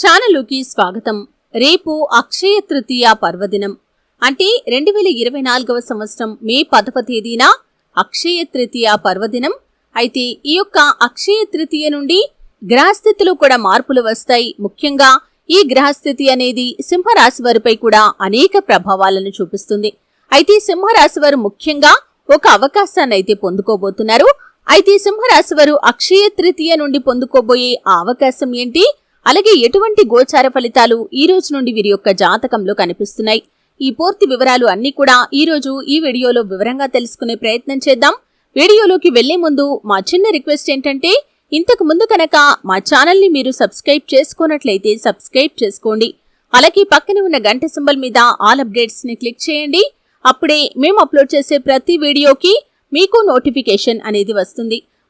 ఛానలుకి స్వాగతం. రేపు అక్షయ తృతీయ పర్వదినం. అంటే రెండు వేల ఇరవై నాలుగవ సంవత్సరం మే పదవ తేదీన అక్షయ తృతీయ పర్వదినం. అయితే ఈ యొక్క అక్షయ తృతీయ నుండి గ్రహస్థితిలో కూడా మార్పులు వస్తాయి. ముఖ్యంగా ఈ గ్రహస్థితి అనేది సింహరాశి వారిపై కూడా అనేక ప్రభావాలను చూపిస్తుంది. అయితే సింహరాశి వారు ముఖ్యంగా ఒక అవకాశాన్ని అయితే పొందుకోబోతున్నారు. అయితే సింహరాశి వారు అక్షయ తృతీయ నుండి పొందుకోబోయే ఆ అవకాశం ఏంటి? అలాగే ఎటువంటి గోచార ఫలితాలు ఈ రోజు నుండి వీరి యొక్క జాతకంలో కనిపిస్తున్నాయి? ఈ పూర్తి వివరాలు అన్ని కూడా ఈ రోజు ఈ వీడియోలో వివరంగా తెలుసుకునే ప్రయత్నం చేద్దాం. వీడియోలోకి వెళ్ళే ముందు మా చిన్న రిక్వెస్ట్ ఏంటంటే ఇంతకు ముందు కనుక మా ఛానల్ని మీరు సబ్స్క్రైబ్ చేసుకున్నట్లయితే సబ్స్క్రైబ్ చేసుకోండి. అలాగే పక్కనే ఉన్న గంట సింబల్ మీద ఆల్ అప్డేట్స్ని క్లిక్ చేయండి. అప్పుడే మేము అప్లోడ్ చేసే ప్రతి వీడియోకి మీకు నోటిఫికేషన్ అనేది వస్తుంది.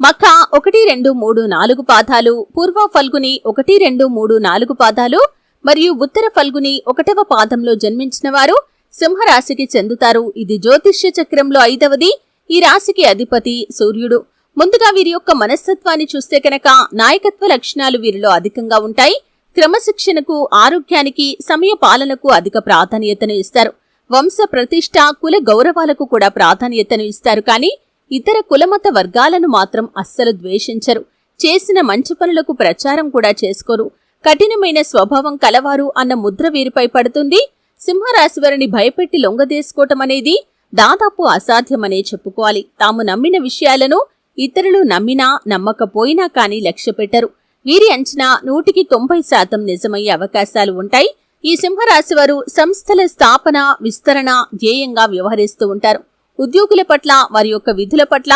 మఖ ఒకటి రెండు మూడు నాలుగు పాదాలు పూర్వ ఫల్గుని ఒకటి రెండు మూడు నాలుగు పాదాలు మరియు ఉత్తర ఫల్గుని ఒకటవ పాదంలో జన్మించిన వారు సింహరాశికి చెందుతారు. ఇది జ్యోతిష్య చక్రంలో ఐదవది. ఈ రాశికి అధిపతి సూర్యుడు. ముందుగా వీరి యొక్క మనస్తత్వాన్ని చూస్తే కనుక నాయకత్వ లక్షణాలు వీరిలో అధికంగా ఉంటాయి. క్రమశిక్షణకు ఆరోగ్యానికి సమయ పాలనకు అధిక ప్రాధాన్యతను ఇస్తారు. వంశ ప్రతిష్ట కుల గౌరవాలకు కూడా ప్రాధాన్యతను ఇస్తారు. కానీ ఇతర కులమత వర్గాలను మాత్రం అస్సలు ద్వేషించరు. చేసిన మంచి పనులకు ప్రచారం కూడా చేసుకోరు. కఠినమైన స్వభావం కలవారు అన్న ముద్ర వీరిపై పడుతుంది. సింహరాశి వారిని భయపెట్టి లొంగదేసుకోవటం అనేది దాదాపు అసాధ్యమనే చెప్పుకోవాలి. తాము నమ్మిన విషయాలను ఇతరులు నమ్మినా నమ్మకపోయినా కానీ లక్ష్య పెట్టరు. వీరి అంచనా నూటికి తొంభై శాతం నిజమయ్యే అవకాశాలు ఉంటాయి. ఈ సింహరాశి వారు సంస్థల స్థాపన విస్తరణ ధ్యేయంగా వ్యవహరిస్తూ ఉంటారు. ఉద్యోగుల పట్ల వారి యొక్క విధుల పట్ల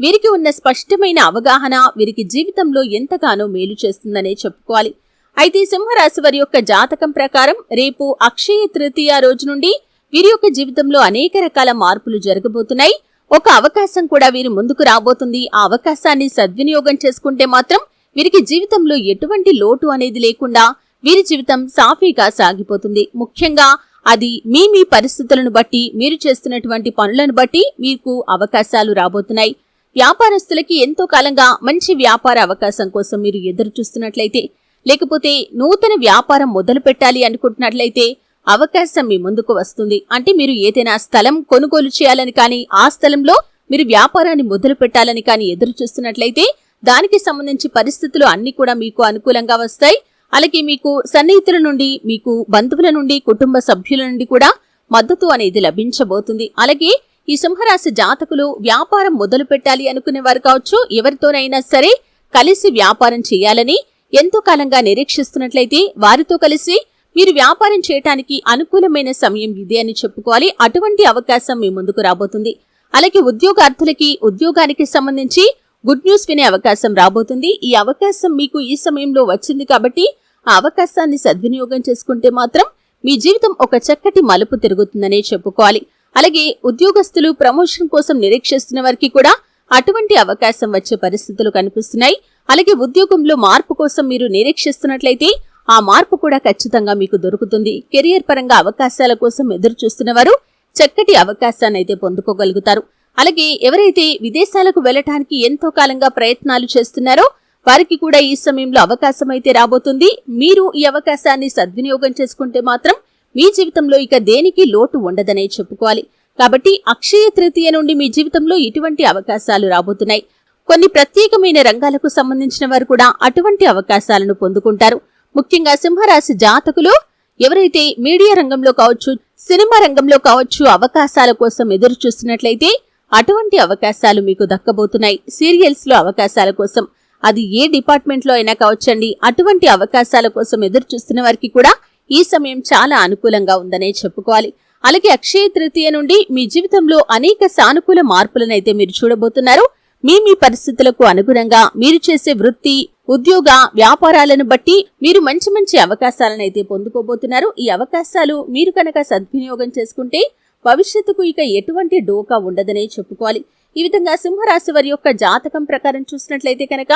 వీరికి ఉన్న స్పష్టమైన అవగాహన వీరికి జీవితంలో ఎంతగానో మేలు చేస్తుందనే చెప్పుకోవాలి. అయితే సింహరాశి వారి యొక్క జాతకం ప్రకారం రేపు అక్షయ తృతీయ రోజు నుండి వీరి యొక్క జీవితంలో అనేక రకాల మార్పులు జరగబోతున్నాయి. ఒక అవకాశం కూడా వీరి ముందుకు రాబోతుంది. ఆ అవకాశాన్ని సద్వినియోగం చేసుకుంటే మాత్రం వీరికి జీవితంలో ఎటువంటి లోటు అనేది లేకుండా వీరి జీవితం సాఫీగా సాగిపోతుంది. ముఖ్యంగా అది మీ మీ పరిస్థితులను బట్టి మీరు చేస్తున్నటువంటి పనులను బట్టి మీకు అవకాశాలు రాబోతున్నాయి. వ్యాపారస్తులకి ఎంతో కాలంగా మంచి వ్యాపార అవకాశం కోసం మీరు ఎదురు చూస్తున్నట్లయితే లేకపోతే నూతన వ్యాపారం మొదలు పెట్టాలి అనుకుంటున్నట్లయితే అవకాశం మీ ముందుకు వస్తుంది. అంటే మీరు ఏదైనా స్థలం కొనుగోలు చేయాలని కానీ ఆ స్థలంలో మీరు వ్యాపారాన్ని మొదలు పెట్టాలని కానీ ఎదురు చూస్తున్నట్లయితే దానికి సంబంధించి పరిస్థితులు అన్ని కూడా మీకు అనుకూలంగా వస్తాయి. అలాగే మీకు సన్నిహితుల నుండి మీకు బంధువుల నుండి కుటుంబ సభ్యుల నుండి కూడా మద్దతు అనేది లభించబోతుంది. అలాగే ఈ సింహరాశి జాతకులు వ్యాపారం మొదలు పెట్టాలి అనుకునే వారు కావచ్చు ఎవరితోనైనా సరే కలిసి వ్యాపారం చేయాలని ఎంతో కాలంగా నిరీక్షిస్తున్నట్లయితే వారితో కలిసి మీరు వ్యాపారం చేయటానికి అనుకూలమైన సమయం ఇదే అని చెప్పుకోవాలి. అటువంటి అవకాశం మీ ముందుకు రాబోతుంది. అలాగే ఉద్యోగార్థులకి ఉద్యోగానికి సంబంధించి గుడ్ న్యూస్ వినే అవకాశం రాబోతుంది. ఈ అవకాశం మీకు ఈ సమయంలో వచ్చింది కాబట్టి ఆ అవకాశాన్ని సద్వినియోగం చేసుకుంటే మాత్రం మీ జీవితం ఒక చక్కటి మలుపు తిరుగుతుందనే చెప్పుకోవాలి. అలాగే ఉద్యోగస్తులు ప్రమోషన్ కోసం నిరీక్షిస్తున్న వారికి కూడా అటువంటి అవకాశం వచ్చే పరిస్థితులు కనిపిస్తున్నాయి. అలాగే ఉద్యోగంలో మార్పు కోసం మీరు నిరీక్షిస్తున్నట్లయితే ఆ మార్పు కూడా ఖచ్చితంగా మీకు దొరుకుతుంది. కెరియర్ పరంగా అవకాశాల కోసం ఎదురు చూస్తున్నవారు చక్కటి అవకాశాన్ని అయితే పొందుకోగలుగుతారు. అలాగే ఎవరైతే విదేశాలకు వెళ్ళటానికి ఎంతో కాలంగా ప్రయత్నాలు చేస్తున్నారో వారికి కూడా ఈ సమయంలో అవకాశం అయితే రాబోతుంది. మీరు ఈ అవకాశాన్ని సద్వినియోగం చేసుకుంటే మాత్రం మీ జీవితంలో ఇక దేనికి లోటు ఉండదనే చెప్పుకోవాలి. కాబట్టి అక్షయ తృతీయ నుండి మీ జీవితంలో ఇటువంటి అవకాశాలు రాబోతున్నాయి. కొన్ని ప్రత్యేకమైన రంగాలకు సంబంధించిన వారు కూడా అటువంటి అవకాశాలను పొందుకుంటారు. ముఖ్యంగా సింహరాశి జాతకులు ఎవరైతే మీడియా రంగంలో కావచ్చు సినిమా రంగంలో కావచ్చు అవకాశాల కోసం ఎదురు చూస్తున్నట్లయితే అటువంటి అవకాశాలు మీకు దక్కబోతున్నాయి. సీరియల్స్లో అవకాశాల కోసం అది ఏ డిపార్ట్మెంట్లో అయినా కావచ్చండి అటువంటి అవకాశాల కోసం ఎదురు చూస్తున్న వారికి కూడా ఈ సమయం చాలా అనుకూలంగా ఉందనే చెప్పుకోవాలి. అలాగే అక్షయ తృతీయ నుండి మీ జీవితంలో అనేక సానుకూల మార్పులనైతే మీరు చూడబోతున్నారు. మీ మీ పరిస్థితులకు అనుగుణంగా మీరు చేసే వృత్తి ఉద్యోగ వ్యాపారాలను బట్టి మీరు మంచి మంచి అవకాశాలను అయితే పొందుకోబోతున్నారు. ఈ అవకాశాలు మీరు కనుక సద్వినియోగం చేసుకుంటే భవిష్యత్తుకు ఇక ఎటువంటి డోకా ఉండదనే చెప్పుకోవాలి. ఈ విధంగా సింహరాశి వారి యొక్క జాతకం ప్రకారం చూసినట్లయితే కనుక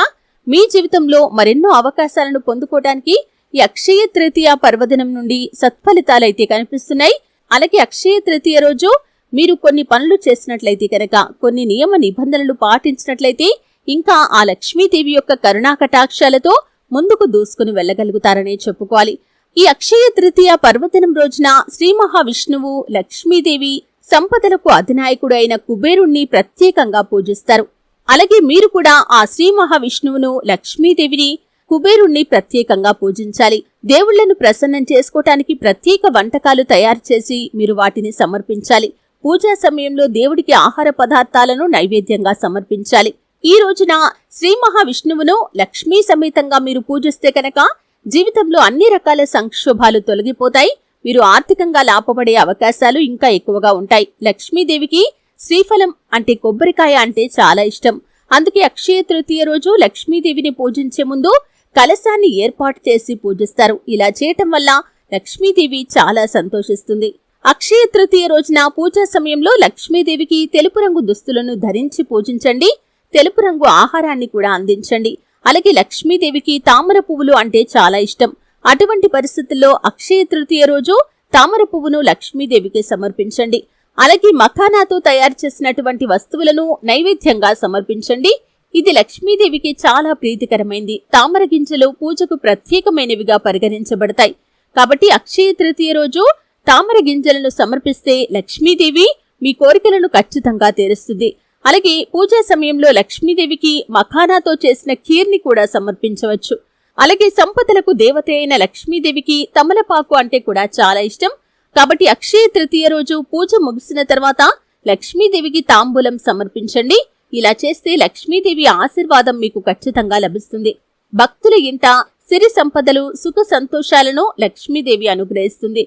మీ జీవితంలో మరెన్నో అవకాశాలను పొందుకోవడానికి ఈ అక్షయ తృతీయ పర్వదినం నుండి సత్ఫలితాలైతే కనిపిస్తున్నాయి. అలాగే అక్షయ తృతీయ రోజు మీరు కొన్ని పనులు చేసినట్లయితే కనుక కొన్ని నియమ నిబంధనలు పాటించినట్లయితే ఇంకా ఆ లక్ష్మీదేవి యొక్క కరుణా కటాక్షాలతో ముందుకు దూసుకుని వెళ్ళగలుగుతారనే చెప్పుకోవాలి. ఈ అక్షయ తృతీయ పర్వదినం రోజున శ్రీ మహావిష్ణువు లక్ష్మీదేవి సంపదలకు అధినాయకుడు అయిన కుబేరుణ్ణి ప్రత్యేకంగా పూజిస్తారు. అలాగే మీరు కూడా ఆ శ్రీ మహావిష్ణువును లక్ష్మీదేవిని కుబేరుణ్ణి ప్రత్యేకంగా పూజించాలి. దేవుళ్ళను ప్రసన్నం చేసుకోవటానికి ప్రత్యేక వంటకాలు తయారు చేసి మీరు వాటిని సమర్పించాలి. పూజా సమయంలో దేవుడికి ఆహార పదార్థాలను నైవేద్యంగా సమర్పించాలి. ఈ రోజున శ్రీ మహావిష్ణువును లక్ష్మీ సమేతంగా మీరు పూజిస్తే కనుక జీవితంలో అన్ని రకాల సంక్షోభాలు తొలగిపోతాయి. మీరు ఆర్థికంగా లాభపడే అవకాశాలు ఇంకా ఎక్కువగా ఉంటాయి. లక్ష్మీదేవికి శ్రీఫలం అంటే కొబ్బరికాయ అంటే చాలా ఇష్టం. అందుకే అక్షయ తృతీయ రోజు లక్ష్మీదేవిని పూజించే ముందు కలశాన్ని ఏర్పాటు చేసి పూజిస్తారు. ఇలా చేయటం వల్ల లక్ష్మీదేవి చాలా సంతోషిస్తుంది. అక్షయ తృతీయ రోజున పూజా సమయంలో లక్ష్మీదేవికి తెలుపు రంగు దుస్తులను ధరించి పూజించండి. తెలుపు రంగు ఆహారాన్ని కూడా అందించండి. అలాగే లక్ష్మీదేవికి తామర పువ్వులు అంటే చాలా ఇష్టం. అటువంటి పరిస్థితుల్లో అక్షయ తృతీయ రోజు తామర పువ్వును లక్ష్మీదేవికి సమర్పించండి. అలాగే మఖానాతో తయారు చేసినటువంటి వస్తువులను నైవేద్యంగా సమర్పించండి. ఇది లక్ష్మీదేవికి చాలా ప్రీతికరమైంది. తామర గింజలు పూజకు ప్రత్యేకమైనవిగా పరిగణించబడతాయి. కాబట్టి అక్షయ తృతీయ రోజు తామర గింజలను సమర్పిస్తే లక్ష్మీదేవి మీ కోరికలను ఖచ్చితంగా తీరుస్తుంది. అలాగే పూజా సమయంలో లక్ష్మీదేవికి మఖానాతో చేసిన ఖీర్ని కూడా సమర్పించవచ్చు. అలాగే సంపదలకు దేవత అయిన లక్ష్మీదేవికి తమలపాకు అంటే కూడా చాలా ఇష్టం. కాబట్టి అక్షయ తృతీయ రోజు పూజ ముగిసిన తర్వాత లక్ష్మీదేవికి తాంబూలం సమర్పించండి. ఇలా చేస్తే లక్ష్మీదేవి ఆశీర్వాదం మీకు ఖచ్చితంగా లభిస్తుంది. భక్తుల ఇంట సిరి సంపదలు సుఖ సంతోషాలను లక్ష్మీదేవి అనుగ్రహిస్తుంది.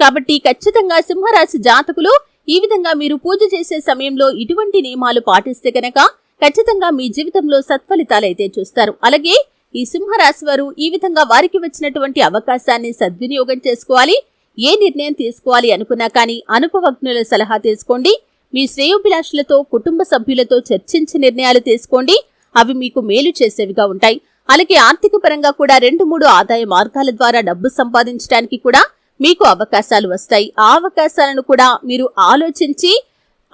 కాబట్టి ఖచ్చితంగా సింహరాశి జాతకులు ఈ విధంగా మీరు పూజ చేసే సమయంలో ఇటువంటి నియమాలు పాటిస్తే కనుక ఖచ్చితంగా మీ జీవితంలో సత్ఫలితాలైతే చూస్తారు. అలాగే ఈ సింహరాశి వారు ఈ విధంగా వారికి వచ్చినటువంటి అవకాశాన్ని సద్వినియోగం చేసుకోవాలి. ఏ నిర్ణయం తీసుకోవాలి అనుకున్నా కానీ అనుభవజ్ఞుల సలహా తీసుకోండి. మీ శ్రేయోభిలాషులతో కుటుంబ సభ్యులతో చర్చించి నిర్ణయాలు తీసుకోండి. అవి మీకు మేలు చేసేవిగా ఉంటాయి. అలాగే ఆర్థిక పరంగా కూడా రెండు మూడు ఆదాయ మార్గాల ద్వారా డబ్బు సంపాదించడానికి కూడా మీకు అవకాశాలు వస్తాయి. ఆ అవకాశాలను కూడా మీరు ఆలోచించి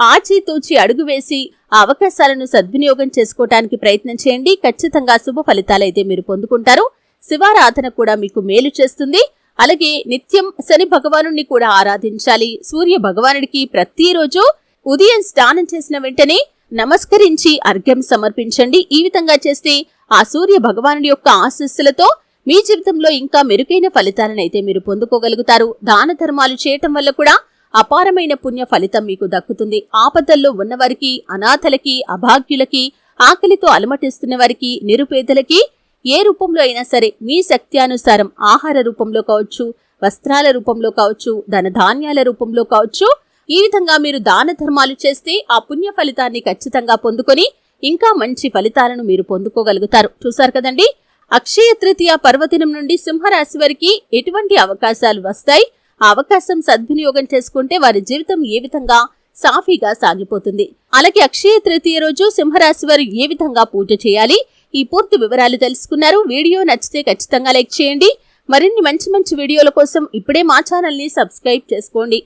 ఆచితూచి అడుగు వేసి ఆ అవకాశాలను సద్వినియోగం చేసుకోవటానికి ప్రయత్నం చేయండి. ఖచ్చితంగా శుభ ఫలితాలైతే మీరు పొందుకుంటారు. శివారాధన కూడా మీకు మేలు చేస్తుంది. అలాగే నిత్యం శని భగవానుణ్ణి కూడా ఆరాధించాలి. సూర్య భగవానుడికి ప్రతిరోజు ఉదయం స్నానం చేసిన వెంటనే నమస్కరించి అర్ఘ్యం సమర్పించండి. ఈ విధంగా చేస్తే ఆ సూర్య భగవానుడి యొక్క ఆశీస్సులతో మీ జీవితంలో ఇంకా మెరుగైన ఫలితాలనైతే మీరు పొందుకోగలుగుతారు. దాన ధర్మాలు చేయటం వల్ల కూడా అపారమైన పుణ్య ఫలితం మీకు దక్కుతుంది. ఆపదల్లో ఉన్నవారికి అనాథలకి అభాగ్యులకి ఆకలితో అలమటిస్తున్న వారికి నిరుపేదలకి ఏ రూపంలో అయినా సరే మీ శక్త్యానుసారం ఆహార రూపంలో కావచ్చు వస్త్రాల రూపంలో కావచ్చు ధన ధాన్యాల రూపంలో కావచ్చు ఈ విధంగా మీరు దాన ధర్మాలు చేస్తే ఆ పుణ్య ఫలితాన్ని ఖచ్చితంగా పొందుకొని ఇంకా మంచి ఫలితాలను మీరు పొందుకోగలుగుతారు. చూసారు కదండి? అక్షయ తృతీయ పర్వదినం నుండి సింహరాశి వారికి ఎటువంటి అవకాశాలు వస్తాయి? ఆ అవకాశం సద్వినియోగం చేసుకుంటే వారి జీవితం ఏ విధంగా సాఫీగా సాగిపోతుంది? అలాగే అక్షయ తృతీయ రోజు సింహరాశి వారు ఏ విధంగా పూజ చేయాలి? ఈ పూర్తి వివరాలు తెలుసుకున్నారు. వీడియో నచ్చితే ఖచ్చితంగా లైక్ చేయండి. మరిన్ని మంచి మంచి వీడియోల కోసం ఇప్పుడే మా ఛానల్ని సబ్స్క్రైబ్ చేసుకోండి.